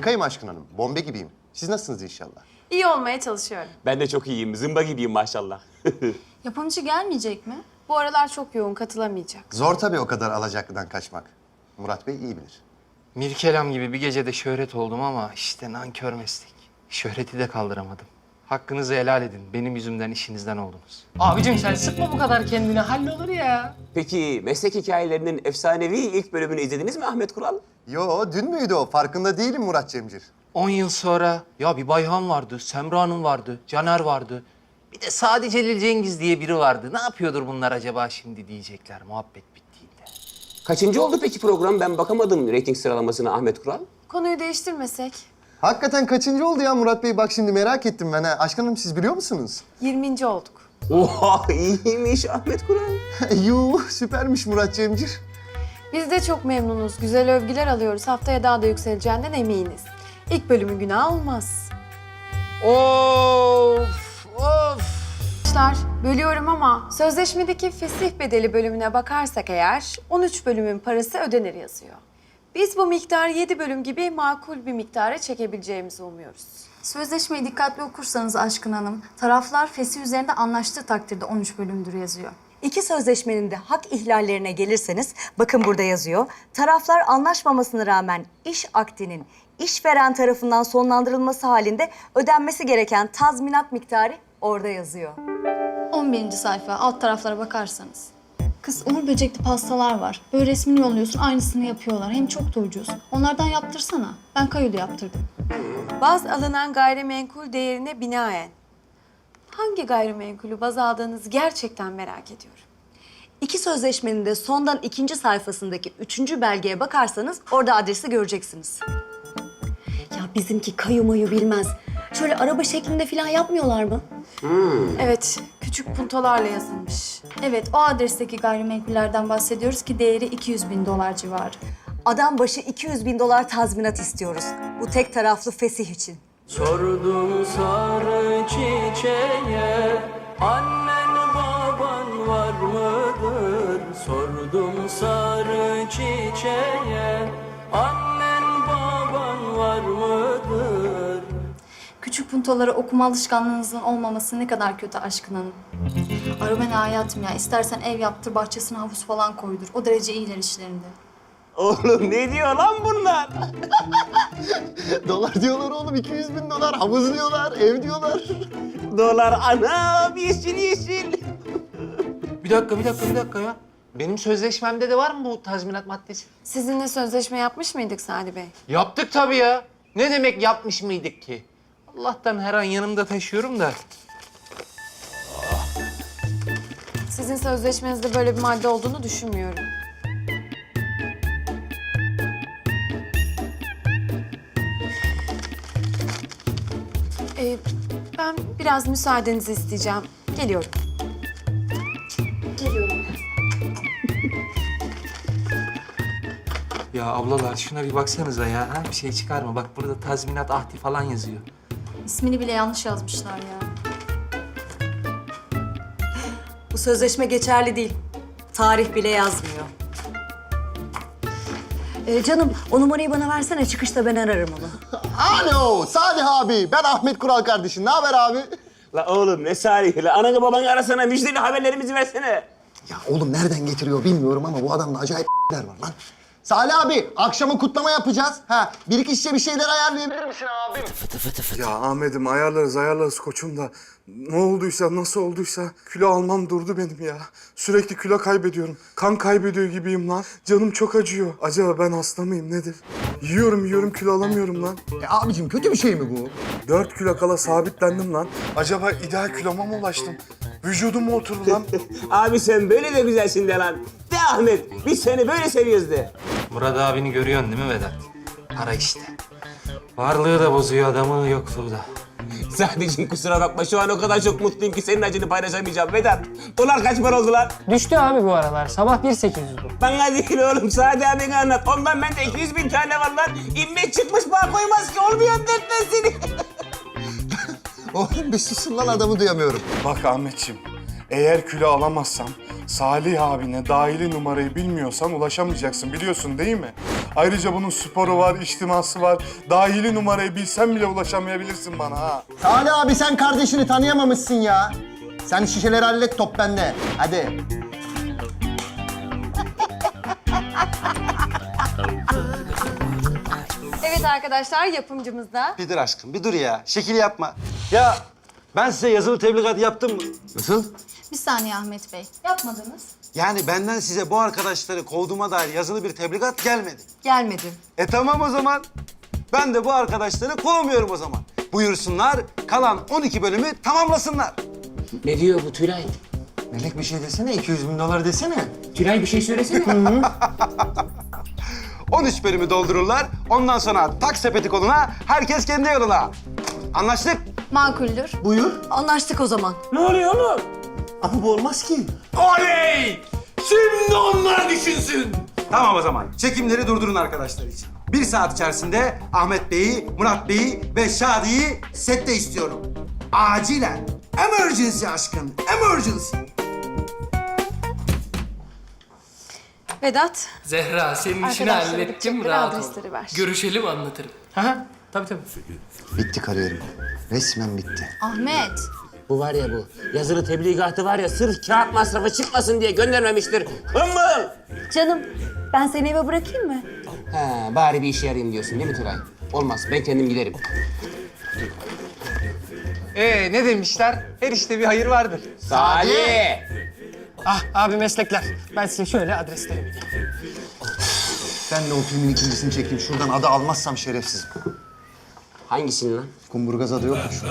Harikayım Aşkın Hanım. Bombe gibiyim. Siz nasılsınız inşallah? İyi olmaya çalışıyorum. Ben de çok iyiyim. Zımba gibiyim maşallah. Yapımcı gelmeyecek mi? Bu aralar çok yoğun, katılamayacak. Zor tabii o kadar alacaklıdan kaçmak. Murat Bey iyi bilir. Mirkelam gibi bir gecede şöhret oldum ama işte nankör meslek. Şöhreti de kaldıramadım. Hakkınızı helal edin. Benim yüzümden işinizden oldunuz. Abicim sen sıkma bu kadar kendini. Hallolur ya. Peki meslek hikayelerinin efsanevi ilk bölümünü izlediniz mi Ahmet Kural? Yo dün müydü o? Farkında değilim Murat Cemcir. 10 yıl sonra ya bir Bayhan vardı, Semra Hanım vardı, Caner vardı. Bir de Sadi Celil Cengiz diye biri vardı. Ne yapıyordur bunlar acaba şimdi diyecekler muhabbet bittiğinde. Kaçıncı oldu peki program? Ben bakamadım reyting sıralamasına Ahmet Kural. Konuyu değiştirmesek. Hakikaten kaçıncı oldu ya Murat Bey? Bak şimdi merak ettim ben ha. Aşkın Hanım siz biliyor musunuz? 20. olduk. Oha iyiymiş Ahmet Kural. Yuh süpermiş Murat Cemcir. Biz de çok memnunuz. Güzel övgüler alıyoruz. Haftaya daha da yükseleceğinden eminiz. İlk bölümün günah olmaz. Of, of. Arkadaşlar bölüyorum ama sözleşmedeki fesih bedeli bölümüne bakarsak eğer 13 bölümün parası ödenir yazıyor. Biz bu miktarı 7 bölüm gibi makul bir miktara çekebileceğimizi umuyoruz. Sözleşmeyi dikkatli okursanız Aşkın Hanım, taraflar fesih üzerinde anlaştığı takdirde 13 bölümdür yazıyor. İki sözleşmenin de hak ihlallerine gelirseniz bakın burada yazıyor. Taraflar anlaşmamasına rağmen iş akdinin işveren tarafından sonlandırılması halinde ödenmesi gereken tazminat miktarı orada yazıyor. 11. sayfa alt taraflara bakarsanız. Kız Uğur Böcek'te pastalar var. Böyle resmini yolluyorsun aynısını yapıyorlar. Hem çok da ucuz. Onlardan yaptırsana. Ben kayoda yaptırdım. Baz alınan gayrimenkul değerine binaen hangi gayrimenkulü baz aldığınızı gerçekten merak ediyorum. İki sözleşmenin de sondan ikinci sayfasındaki üçüncü belgeye bakarsanız orada adresi göreceksiniz. Ya bizimki kayu mayu bilmez. Şöyle araba şeklinde falan yapmıyorlar mı? Evet, küçük puntolarla yazılmış. Evet o adresteki gayrimenkullerden bahsediyoruz ki değeri 200 bin dolar civarı. Adam başı 200 bin dolar tazminat istiyoruz. Bu tek taraflı fesih için. Sordum sarı çiçeğe Annen baban var mıdır? Sordum sarı çiçeğe Annen baban var mıdır? Küçük puntolara okuma alışkanlığınızın olmaması ne kadar kötü Aşkın Hanım. Ben hayatım ya. İstersen ev yaptır, bahçesine havuz falan koydur. O derece iyiler işlerinde. Oğlum ne diyor lan bunlar? dolar diyorlar oğlum 200 bin dolar. Havuz diyorlar, ev diyorlar. Dolar anam yeşil yeşil. Bir dakika, bir dakika, bir dakika ya. Benim sözleşmemde de var mı bu tazminat maddesi? Sizinle sözleşme yapmış mıydık Sadi Bey? Yaptık tabii ya. Ne demek yapmış mıydık ki? Allah'tan her an yanımda taşıyorum da. Sizin sözleşmenizde böyle bir madde olduğunu düşünmüyorum. Ee, ben biraz müsaadenizi isteyeceğim. Geliyorum. Geliyorum. Ya ablalar şuna bir baksanıza ya. Ha? Bir şey çıkarma. Bak burada tazminat ahdi falan yazıyor. İsmini bile yanlış yazmışlar ya. Sözleşme geçerli değil. Tarih bile yazmıyor. Ee, canım o numarayı bana versene çıkışta ben ararım onu. Alo Salih abi. Ben Ahmet Kural kardeşim. Ne haber abi? La oğlum ne sarihi la. Ananı babanı arasana müjdeli haberlerimizi versene. Ya oğlum nereden getiriyor bilmiyorum ama bu adamda acayip var lan. Salih abi akşama kutlama yapacağız. Ha bir iki şişe bir şeyler ayarlayabilir misin abim? Ya Ahmet'im ayarlarız ayarlarız koçum da ne olduysa nasıl olduysa kilo almam durdu benim ya. Sürekli kilo kaybediyorum. Kan kaybediyor gibiyim lan. Canım çok acıyor. Acaba ben hasta mıyım nedir? Yiyorum yiyorum kilo alamıyorum lan. E abicim kötü bir şey mi bu? 4 kilo kala sabitlendim lan. Acaba ideal kiloma mı ulaştım? Vücudum mu oturdu lan? Abi sen böyle de güzelsin de lan. De Ahmet biz seni böyle seviyoruz de. Murat abini görüyorsun değil mi Vedat? Para işte. Varlığı da bozuyor adamı, yokluğu da. Sadece kusura bakma şu an o kadar çok mutluyum ki senin acını paylaşamayacağım Vedat. Dolar kaç para oldu lan? Düştü abi bu aralar. Sabah 1.800'dü. Bana değil oğlum Sadi abine anlat. Ondan bende 200 bin tane var lan. İmmet çıkmış bağ koymaz ki olmuyor dertten seni. Oğlum bir susun lan adamı duyamıyorum. Bak Ahmetciğim, eğer kilo alamazsam Salih abine dahili numarayı bilmiyorsan ulaşamayacaksın biliyorsun değil mi? Ayrıca bunun sporu var, içtiması var. Dahili numarayı bilsen bile ulaşamayabilirsin bana ha. Salih abi sen kardeşini tanıyamamışsın ya. Sen şişeleri hallet top bende. Hadi. Evet arkadaşlar yapımcımız da. Bir dur aşkım, bir dur ya. Şekil yapma. Ya ben size yazılı tebligat yaptım mı? Nasıl? Bir saniye Ahmet Bey. Yapmadınız. Yani benden size bu arkadaşları kovduğuma dair yazılı bir tebligat gelmedi. Gelmedi. E tamam o zaman. Ben de bu arkadaşları kovmuyorum o zaman. Buyursunlar, kalan 12 bölümü tamamlasınlar. Ne diyor bu Tülay? Melek bir şey desene, 200 bin dolar desene. Tülay bir şey söylesene. 13 bölümü doldururlar. Ondan sonra tak sepeti koluna, herkes kendi yoluna. Anlaştık? Makuldür. Buyur. Anlaştık o zaman. ne oluyor oğlum? Ama bu olmaz ki. Oley! Şimdi onlar düşünsün. Tamam o zaman. Çekimleri durdurun arkadaşlar için. Bir saat içerisinde Ahmet Bey'i, Murat Bey'i ve Şadi'yi sette istiyorum. Acilen. Emergency aşkım. Emergency. Vedat. Zehra senin işini Arkadaşlara hallettim gidecekleri rahat ol. adresleri ver. Görüşelim anlatırım. Ha tabii tabii. Bitti kariyerim. Resmen bitti. Ahmet. Bu var ya bu. Yazılı tebligatı var ya sırf kağıt masrafı çıkmasın diye göndermemiştir. Hımbıl! Canım ben seni eve bırakayım mı? Ha, bari bir işe yarayayım diyorsun değil mi Tülay? Olmaz, ben kendim giderim. Ee ne demişler? Her işte bir hayır vardır. Salih! Ah abi meslekler. Ben size şöyle adresleri vereyim. Ben de o filmin ikincisini çekeyim. Şuradan adı almazsam şerefsizim. Hangisini lan? Kumburgaz adı yok mu şu?